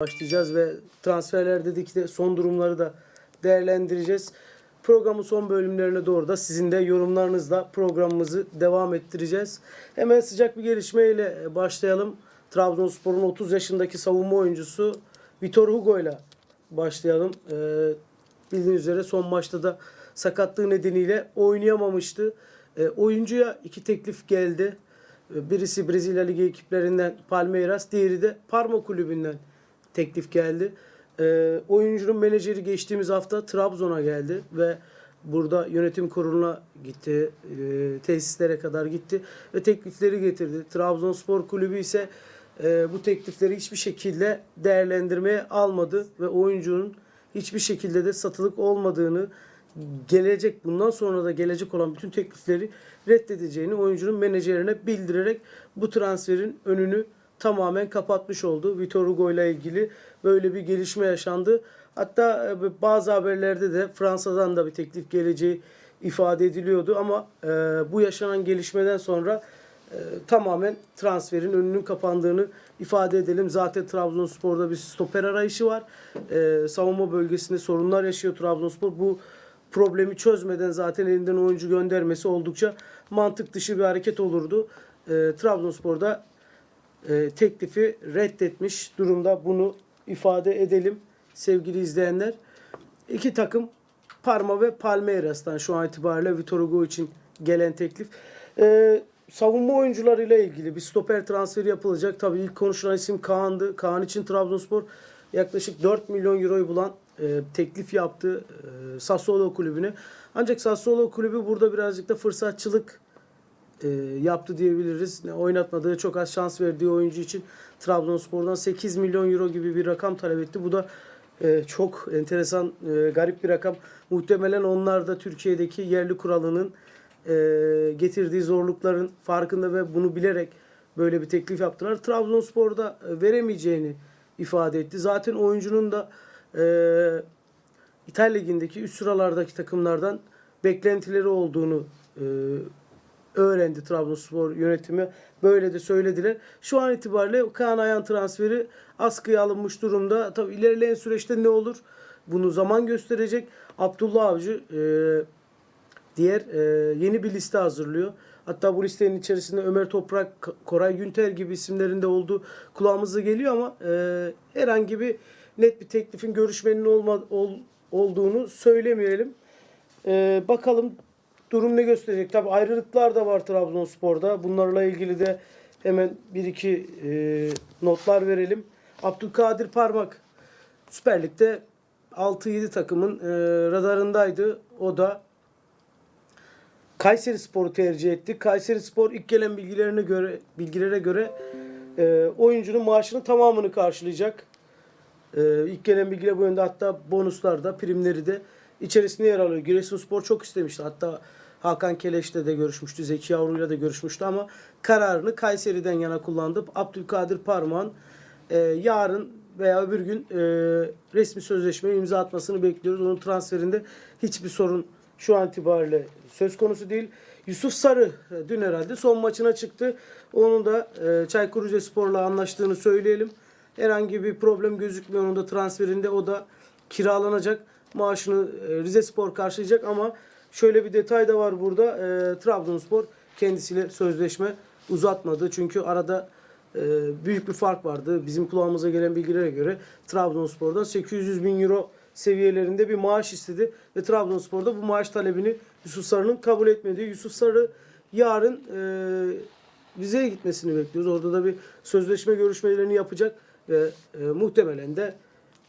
başlayacağız ve transferler dedik de son durumları da değerlendireceğiz. Programın son bölümlerine doğru da sizin de yorumlarınızla programımızı devam ettireceğiz. Hemen sıcak bir gelişmeyle başlayalım. Trabzonspor'un 30 yaşındaki savunma oyuncusu Vitor Hugo ile başlayalım. Ee, bildiğiniz üzere son maçta da sakatlığı nedeniyle oynayamamıştı. Ee, oyuncuya iki teklif geldi. Ee, Birisi Brezilya Ligi ekiplerinden Palmeiras, diğeri de Parma kulübünden teklif geldi. Ee, oyuncunun menajeri geçtiğimiz hafta Trabzon'a geldi ve burada yönetim kuruluna gitti. e, tesislere kadar gitti ve teklifleri getirdi. Trabzonspor kulübü ise e, bu teklifleri hiçbir şekilde değerlendirmeye almadı ve oyuncunun hiçbir şekilde de satılık olmadığını gelecek bundan sonra da gelecek olan bütün teklifleri reddedeceğini oyuncunun menajerine bildirerek bu transferin önünü tamamen kapatmış oldu. Vitor Hugo ile ilgili böyle bir gelişme yaşandı. Hatta e, bazı haberlerde de Fransa'dan da bir teklif geleceği ifade ediliyordu ama e, bu yaşanan gelişmeden sonra e, tamamen transferin önünün kapandığını ifade edelim. Zaten Trabzonspor'da bir stoper arayışı var. E, savunma bölgesinde sorunlar yaşıyor Trabzonspor. Bu problemi çözmeden zaten elinden oyuncu göndermesi oldukça mantık dışı bir hareket olurdu. E, Trabzonspor'da e, teklifi reddetmiş durumda. Bunu ifade edelim sevgili izleyenler. İki takım Parma ve Palmeiras'tan şu an itibariyle Vitor Hugo için gelen teklif. E, savunma oyuncularıyla ilgili bir stoper transferi yapılacak. Tabii ilk konuşulan isim Kaan'dı. Kaan için Trabzonspor yaklaşık 4 milyon euroyu bulan e, teklif yaptı e, Sassuolo kulübüne. Ancak Sassuolo kulübü burada birazcık da fırsatçılık e, yaptı diyebiliriz. Ne Oynatmadığı çok az şans verdiği oyuncu için Trabzonspor'dan 8 milyon euro gibi bir rakam talep etti. Bu da e, çok enteresan, e, garip bir rakam. Muhtemelen onlar da Türkiye'deki yerli kuralının e, getirdiği zorlukların farkında ve bunu bilerek böyle bir teklif yaptılar. Trabzonspor'da e, veremeyeceğini ifade etti. Zaten oyuncunun da e, İtalya Ligi'ndeki üst sıralardaki takımlardan beklentileri olduğunu e, öğrendi Trabzonspor yönetimi. Böyle de söylediler. Şu an itibariyle Kaan Ayhan transferi askıya alınmış durumda. Tabii ilerleyen süreçte ne olur? Bunu zaman gösterecek. Abdullah Avcı e, diğer e, yeni bir liste hazırlıyor. Hatta bu listenin içerisinde Ömer Toprak, Koray Günter gibi isimlerin de olduğu kulağımıza geliyor ama e, herhangi bir net bir teklifin görüşmenin olma, ol, olduğunu söylemeyelim. E, bakalım durum ne gösterecek. Tabi ayrılıklar da var Trabzonspor'da. Bunlarla ilgili de hemen bir iki e, notlar verelim. Abdülkadir Parmak Süper Lig'de 6-7 takımın e, radarındaydı. O da Kayseri Spor'u tercih etti. Kayseri Spor ilk gelen bilgilerine göre bilgilere göre e, oyuncunun maaşının tamamını karşılayacak. E, ilk gelen bilgiler bu yönde hatta bonuslar da primleri de içerisinde yer alıyor. Giresunspor çok istemişti. Hatta Hakan Keleş'le de görüşmüştü. Zeki Yavru'yla da görüşmüştü ama kararını Kayseri'den yana kullandı. Abdülkadir Parmak'ın e, yarın veya öbür gün e, resmi sözleşmeye imza atmasını bekliyoruz. Onun transferinde hiçbir sorun şu an itibariyle söz konusu değil. Yusuf Sarı e, dün herhalde son maçına çıktı. Onun da e, Çaykur Rizespor'la anlaştığını söyleyelim. Herhangi bir problem gözükmüyor onun da transferinde. O da kiralanacak. Maaşını e, Rizespor karşılayacak ama şöyle bir detay da var burada. E, Trabzonspor kendisiyle sözleşme uzatmadı. Çünkü arada e, büyük bir fark vardı. Bizim kulağımıza gelen bilgilere göre Trabzonspor'da 800 bin euro seviyelerinde bir maaş istedi. Ve Trabzonspor'da bu maaş talebini Yusuf Sarı'nın kabul etmedi. Yusuf Sarı yarın e, Rize'ye gitmesini bekliyoruz. Orada da bir sözleşme görüşmelerini yapacak ve e, muhtemelen de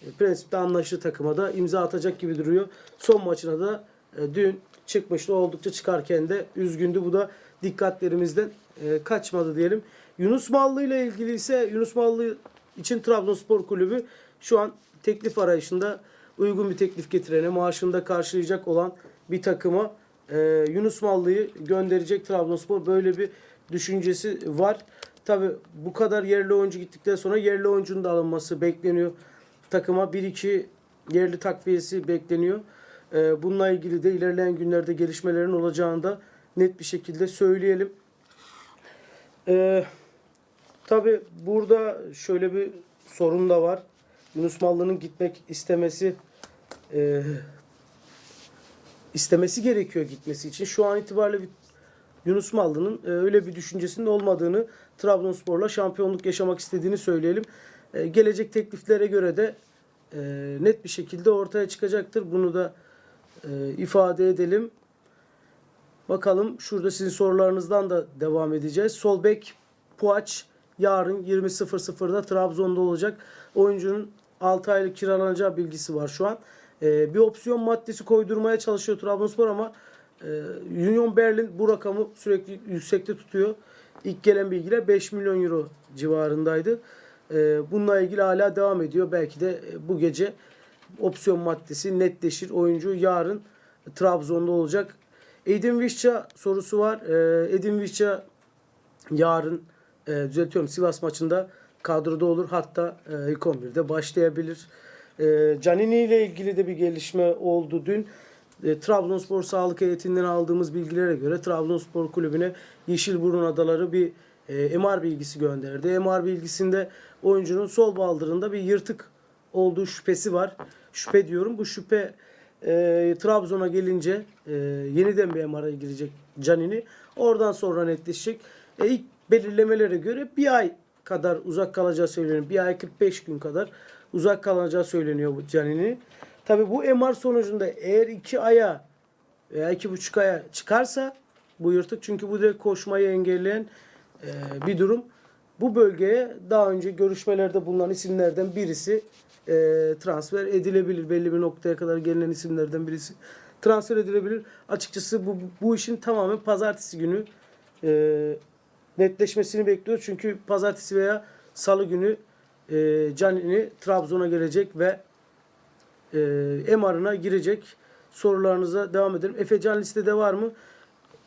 e, prensipte anlaştığı takıma da imza atacak gibi duruyor. Son maçına da e, dün çıkmıştı. Oldukça çıkarken de üzgündü. Bu da dikkatlerimizden e, kaçmadı diyelim. Yunus Mallı ile ilgili ise Yunus Mallı için Trabzonspor Kulübü şu an teklif arayışında uygun bir teklif getirene maaşını da karşılayacak olan bir takıma e, Yunus Mallı'yı gönderecek Trabzonspor. Böyle bir düşüncesi var. Tabi bu kadar yerli oyuncu gittikten sonra yerli oyuncunun da alınması bekleniyor. Takıma 1-2 yerli takviyesi bekleniyor. E, bununla ilgili de ilerleyen günlerde gelişmelerin olacağını da net bir şekilde söyleyelim. E, Tabi burada şöyle bir sorun da var. Yunus Mallı'nın gitmek istemesi e, istemesi gerekiyor gitmesi için. Şu an itibariyle bir- Yunus Mallı'nın e, öyle bir düşüncesinin olmadığını, Trabzonspor'la şampiyonluk yaşamak istediğini söyleyelim. E, gelecek tekliflere göre de e, net bir şekilde ortaya çıkacaktır. Bunu da e, ifade edelim. Bakalım şurada sizin sorularınızdan da devam edeceğiz. Sol bek Puaç yarın 20.00'da Trabzon'da olacak. Oyuncunun 6 aylık kiralanacağı bilgisi var şu an. Ee, bir opsiyon maddesi koydurmaya çalışıyor Trabzonspor ama e, Union Berlin bu rakamı sürekli yüksekte tutuyor. İlk gelen bilgiler 5 milyon euro civarındaydı. Ee, bununla ilgili hala devam ediyor. Belki de e, bu gece opsiyon maddesi netleşir. Oyuncu yarın Trabzon'da olacak. Edin Visca sorusu var. Ee, Edin Visca yarın e, düzeltiyorum Sivas maçında kadroda olur. Hatta e, ilk 11'de başlayabilir. E, Canini ile ilgili de bir gelişme oldu dün. E, Trabzonspor Sağlık Heyetinden aldığımız bilgilere göre Trabzonspor Kulübü'ne Yeşilburun Adaları bir e, MR bilgisi gönderdi. MR bilgisinde oyuncunun sol baldırında bir yırtık olduğu şüphesi var. Şüphe diyorum. Bu şüphe e, Trabzon'a gelince e, yeniden bir MR'a girecek Canini. Oradan sonra netleşecek. E, ilk belirlemelere göre bir ay kadar uzak kalacağı söyleniyor. Bir ay 45 gün kadar uzak kalacağı söyleniyor bu Canini. Tabi bu MR sonucunda eğer 2 aya veya iki buçuk aya çıkarsa bu yırtık çünkü bu direkt koşmayı engelleyen e, bir durum. Bu bölgeye daha önce görüşmelerde bulunan isimlerden birisi e, transfer edilebilir. Belli bir noktaya kadar gelinen isimlerden birisi transfer edilebilir. Açıkçası bu, bu işin tamamen pazartesi günü e, netleşmesini bekliyor. Çünkü pazartesi veya salı günü e, Canini Trabzon'a gelecek ve e, MR'ına girecek. Sorularınıza devam edelim. Efecan listede var mı?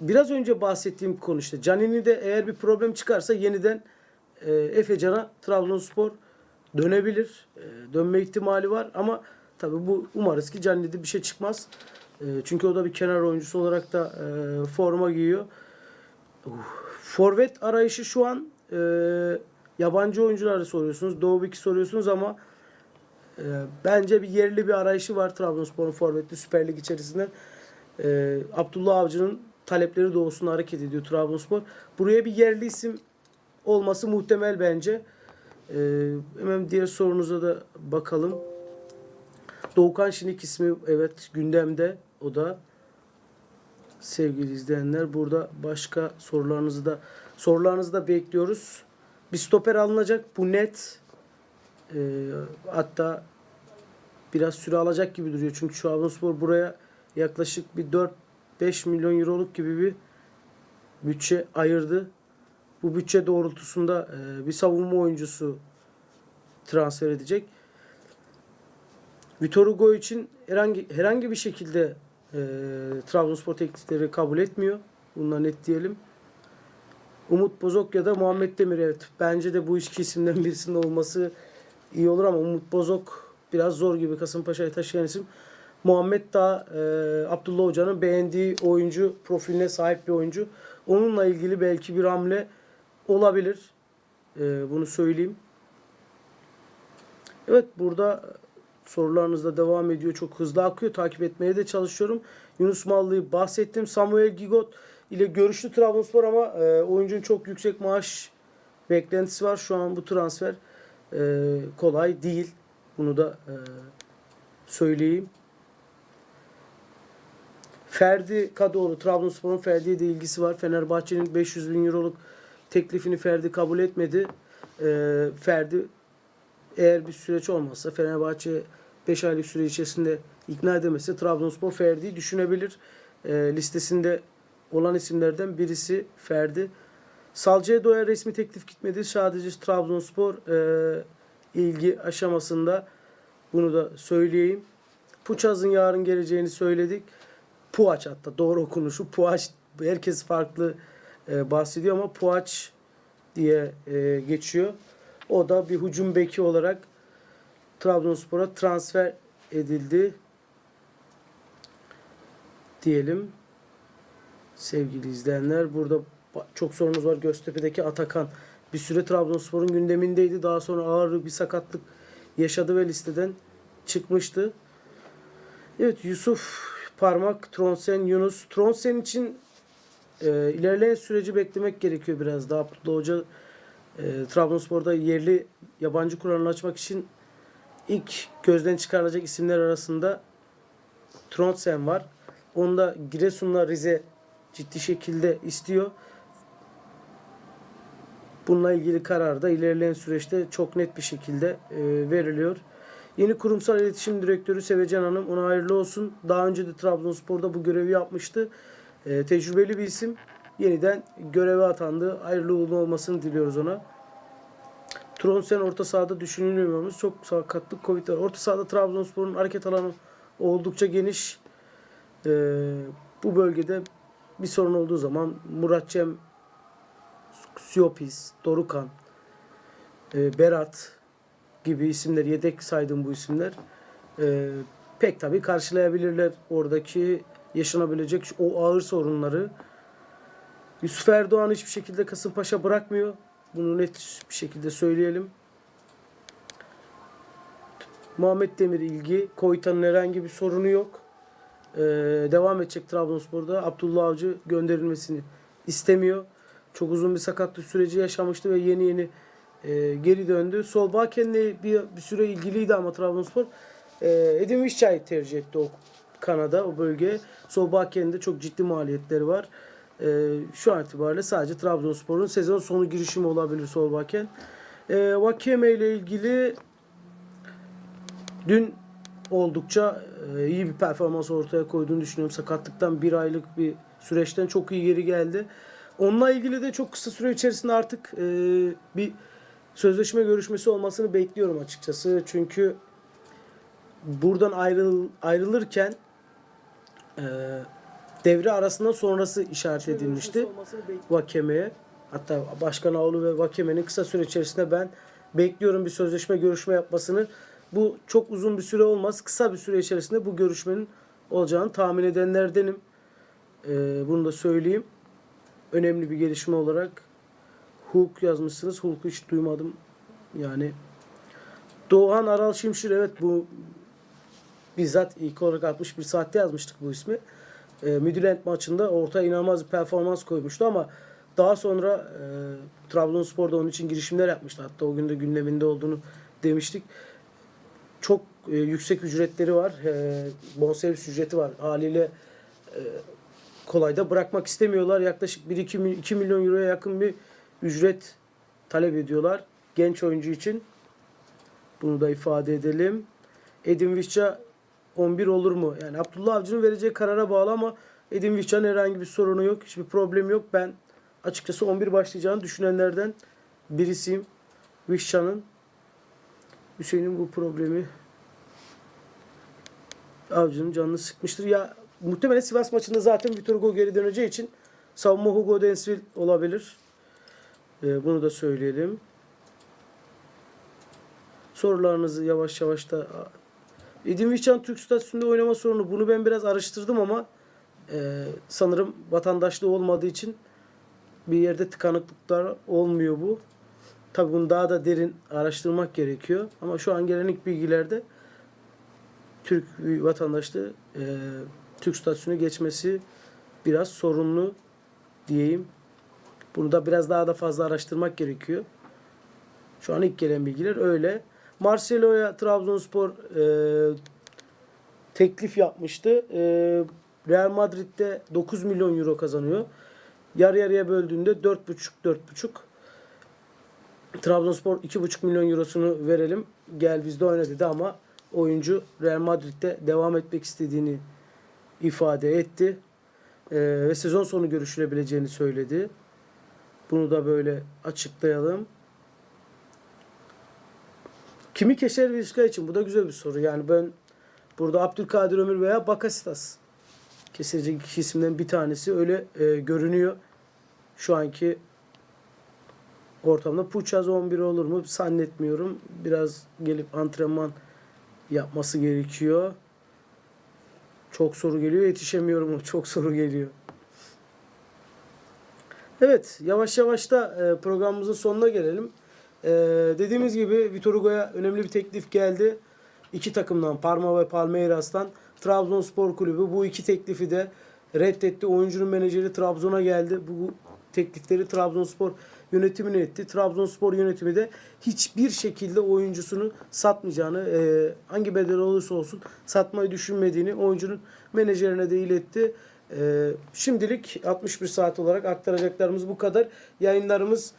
Biraz önce bahsettiğim konu işte. Canini'de eğer bir problem çıkarsa yeniden e, Efecan'a Trabzonspor dönebilir. E, dönme ihtimali var ama tabii bu umarız ki Canini'de bir şey çıkmaz. E, çünkü o da bir kenar oyuncusu olarak da e, forma giyiyor. Forvet arayışı şu an e, yabancı oyuncuları soruyorsunuz. Doğu Beki soruyorsunuz ama e, bence bir yerli bir arayışı var Trabzonspor'un forvetli Süper Lig içerisinde. E, Abdullah Avcı'nın talepleri doğusunda hareket ediyor Trabzonspor. Buraya bir yerli isim olması muhtemel bence. E, hemen diğer sorunuza da bakalım. Doğukan Şinik ismi evet gündemde. O da sevgili izleyenler. Burada başka sorularınızı da sorularınızı da bekliyoruz. Bir stoper alınacak. Bu net. Ee, hatta biraz süre alacak gibi duruyor. Çünkü Trabzonspor buraya yaklaşık bir 4-5 milyon euroluk gibi bir bütçe ayırdı. Bu bütçe doğrultusunda e, bir savunma oyuncusu transfer edecek. Vitor Hugo için herhangi herhangi bir şekilde e, Trabzonspor teklifleri kabul etmiyor. Bunlar net diyelim. Umut Bozok ya da Muhammed Demir evet. Bence de bu iki isimden birisinin olması iyi olur ama Umut Bozok biraz zor gibi Kasımpaşa'yı taşıyan isim. Muhammed daha e, Abdullah Hoca'nın beğendiği oyuncu profiline sahip bir oyuncu. Onunla ilgili belki bir hamle olabilir. E, bunu söyleyeyim. Evet burada sorularınız da devam ediyor. Çok hızlı akıyor. Takip etmeye de çalışıyorum. Yunus Mallı'yı bahsettim. Samuel Gigot ile görüştü Trabzonspor ama e, oyuncunun çok yüksek maaş beklentisi var. Şu an bu transfer e, kolay değil. Bunu da e, söyleyeyim. Ferdi Kadıoğlu, Trabzonspor'un Ferdi'ye de ilgisi var. Fenerbahçe'nin 500 bin euroluk teklifini Ferdi kabul etmedi. E, Ferdi eğer bir süreç olmazsa Fenerbahçe 5 aylık süre içerisinde ikna edemezse Trabzonspor Ferdi'yi düşünebilir. E, listesinde olan isimlerden birisi Ferdi. Salcedo'ya resmi teklif gitmedi. Sadece Trabzonspor e, ilgi aşamasında bunu da söyleyeyim. Puçaz'ın yarın geleceğini söyledik. Puaç hatta doğru okunuşu Puaç herkes farklı e, bahsediyor ama Puaç diye e, geçiyor. O da bir hücum beki olarak Trabzonspor'a transfer edildi diyelim. Sevgili izleyenler burada çok sorunuz var. Göztepe'deki Atakan bir süre Trabzonspor'un gündemindeydi. Daha sonra ağır bir sakatlık yaşadı ve listeden çıkmıştı. Evet Yusuf Parmak, Tronsen, Yunus. Tronsen için e, ilerleyen süreci beklemek gerekiyor biraz daha. Abdullah Hoca e, Trabzonspor'da yerli yabancı kuralını açmak için ilk gözden çıkarılacak isimler arasında Tronsen var. Onu da Giresun'la Rize ciddi şekilde istiyor. Bununla ilgili karar da ilerleyen süreçte çok net bir şekilde e, veriliyor. Yeni kurumsal iletişim direktörü Sevecan Hanım ona hayırlı olsun. Daha önce de Trabzonspor'da bu görevi yapmıştı. E, tecrübeli bir isim. Yeniden göreve atandı. Hayırlı uğurlu olmasını diliyoruz ona. Tronsen orta sahada düşünülmüyormuş. Çok sakatlık Covid var. Orta sahada Trabzonspor'un hareket alanı oldukça geniş. E, bu bölgede bir sorun olduğu zaman Murat Cem, Siopis, Dorukan, e, Berat gibi isimler, yedek saydım bu isimler. E, pek tabii karşılayabilirler oradaki yaşanabilecek o ağır sorunları. Yusuf Erdoğan hiçbir şekilde Kasımpaşa bırakmıyor. Bunu net bir şekilde söyleyelim. Muhammed Demir ilgi. Koytan'ın herhangi bir sorunu yok. Ee, devam edecek Trabzonspor'da. Abdullah Avcı gönderilmesini istemiyor. Çok uzun bir sakatlık süreci yaşamıştı ve yeni yeni e, geri döndü. Sol Baken'le bir, bir süre ilgiliydi ama Trabzonspor. E, Edin Vişçay'ı tercih etti o Kanada, o bölge. Sol Baken'de çok ciddi maliyetleri var. E, şu an itibariyle sadece Trabzonspor'un sezon sonu girişimi olabilir Sol Baken. E, Vakeme ile ilgili dün oldukça e, iyi bir performans ortaya koyduğunu düşünüyorum. Sakatlıktan bir aylık bir süreçten çok iyi geri geldi. Onunla ilgili de çok kısa süre içerisinde artık e, bir sözleşme görüşmesi olmasını bekliyorum açıkçası. Çünkü buradan ayrıl, ayrılırken e, devre arasından sonrası işaret edilmişti Vakeme'ye. Hatta Başkan Ağulu ve Vakeme'nin kısa süre içerisinde ben bekliyorum bir sözleşme görüşme yapmasını. Bu çok uzun bir süre olmaz. Kısa bir süre içerisinde bu görüşmenin olacağını tahmin edenlerdenim. E, bunu da söyleyeyim. Önemli bir gelişme olarak Hulk yazmışsınız. Hulk'u hiç duymadım. Yani Doğan Aral Şimşir evet bu bizzat ilk olarak 61 saatte yazmıştık bu ismi. E, Midland maçında ortaya inanılmaz bir performans koymuştu ama daha sonra e, Trabzonspor'da onun için girişimler yapmıştı. Hatta o gün de gündeminde olduğunu demiştik. Çok e, yüksek ücretleri var. E, bonservis ücreti var. Haliyle e, kolay da bırakmak istemiyorlar. Yaklaşık 1-2 mil- 2 milyon euroya yakın bir ücret talep ediyorlar genç oyuncu için. Bunu da ifade edelim. Edin Visca 11 olur mu? Yani Abdullah Avcı'nın vereceği karara bağlı ama Edin Visca'nın herhangi bir sorunu yok. Hiçbir problem yok. Ben açıkçası 11 başlayacağını düşünenlerden birisiyim. Visca'nın Hüseyin'in bu problemi Avcı'nın canını sıkmıştır. Ya muhtemelen Sivas maçında zaten Vitor Hugo geri döneceği için savunma Hugo Densville olabilir. Ee, bunu da söyleyelim. Sorularınızı yavaş yavaş da Edin Viçan Türk statüsünde oynama sorunu. Bunu ben biraz araştırdım ama e, sanırım vatandaşlığı olmadığı için bir yerde tıkanıklıklar olmuyor bu. Tabi bunu daha da derin araştırmak gerekiyor. Ama şu an gelen ilk bilgilerde Türk vatandaşlığı e, Türk statüsüne geçmesi biraz sorunlu diyeyim. Bunu da biraz daha da fazla araştırmak gerekiyor. Şu an ilk gelen bilgiler öyle. Marcelo'ya Trabzonspor e, teklif yapmıştı. E, Real Madrid'de 9 milyon euro kazanıyor. Yarı yarıya böldüğünde 4,5 4,5 Trabzonspor 2,5 milyon eurosunu verelim. Gel bizde oyna dedi ama oyuncu Real Madrid'de devam etmek istediğini ifade etti. E, ve sezon sonu görüşülebileceğini söyledi. Bunu da böyle açıklayalım. Kimi keşer Vizca için? Bu da güzel bir soru. Yani ben burada Abdülkadir Ömür veya Bakasitas kesilecek iki bir tanesi öyle e, görünüyor. Şu anki ortamda Puçaz 11 olur mu? Zannetmiyorum. Biraz gelip antrenman yapması gerekiyor. Çok soru geliyor. Yetişemiyorum. Çok soru geliyor. Evet. Yavaş yavaş da e, programımızın sonuna gelelim. Ee, dediğimiz gibi Vitor Hugo'ya önemli bir teklif geldi. İki takımdan Parma ve Palmeiras'tan Trabzonspor Kulübü bu iki teklifi de reddetti. Oyuncunun menajeri Trabzon'a geldi. Bu teklifleri Trabzonspor yönetimine etti. Trabzonspor yönetimi de hiçbir şekilde oyuncusunu satmayacağını, e, hangi bedel olursa olsun satmayı düşünmediğini oyuncunun menajerine de iletti. E, şimdilik 61 saat olarak aktaracaklarımız bu kadar. Yayınlarımız